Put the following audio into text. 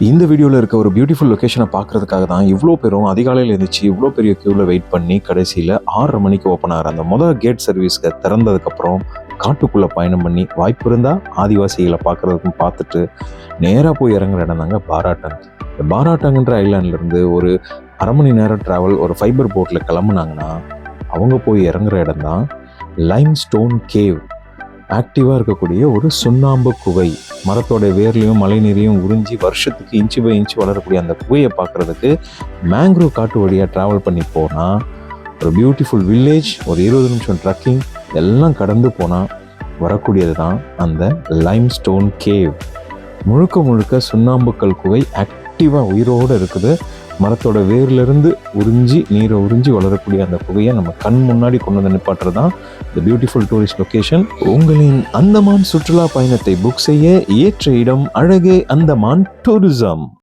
இந்த வீடியோவில் இருக்க ஒரு பியூட்டிஃபுல் லொக்கேஷனை பார்க்குறதுக்காக தான் இவ்வளோ பேரும் அதிகாலையில் இருந்துச்சு இவ்வளோ பெரிய க்யூவில் வெயிட் பண்ணி கடைசியில் ஆறரை மணிக்கு ஓப்பன் ஆகிற அந்த முதல் கேட் சர்வீஸ்க்கு திறந்ததுக்கப்புறம் காட்டுக்குள்ளே பயணம் பண்ணி வாய்ப்பு இருந்தால் ஆதிவாசிகளை பார்க்குறதுக்கும் பார்த்துட்டு நேராக போய் இறங்குற இடம் தாங்க பாராட்டங். இந்த பாராட்டங்கன்ற ஐலாண்ட்லேருந்து ஒரு அரை மணி நேரம் ட்ராவல் ஒரு ஃபைபர் போட்டில் கிளம்புனாங்கன்னா அவங்க போய் இறங்குற இடம் தான் லைம் ஸ்டோன் கேவ் ஆக்டிவாக இருக்கக்கூடிய ஒரு சுண்ணாம்பு குகை. மரத்தோட வேர்லையும் மழை நீரையும் உறிஞ்சி வருஷத்துக்கு இன்ச்சு பை இன்ச்சு வளரக்கூடிய அந்த குவையை பார்க்குறதுக்கு மேங்க்ரோவ் காட்டு வழியாக ட்ராவல் பண்ணி போனால் ஒரு பியூட்டிஃபுல் வில்லேஜ் ஒரு இருபது நிமிஷம் ட்ரக்கிங் எல்லாம் கடந்து போனால் வரக்கூடியது தான் அந்த லைம் ஸ்டோன் கேவ் முழுக்க முழுக்க சுண்ணாம்புக்கல் குகை ஆக்டிவாக உயிரோடு இருக்குது. மரத்தோட வேர்லேருந்து உறிஞ்சி நீரை உறிஞ்சி வளரக்கூடிய அந்த புகையை நம்ம கண் முன்னாடி கொண்டு வந்து நிப்பாட்டுறது தான் இந்த பியூட்டிஃபுல் டூரிஸ்ட் லொக்கேஷன் உங்களின் அந்தமான் சுற்றுலா பயணத்தை புக் செய்ய ஏற்ற இடம் அழகே அந்தமான் டூரிசம்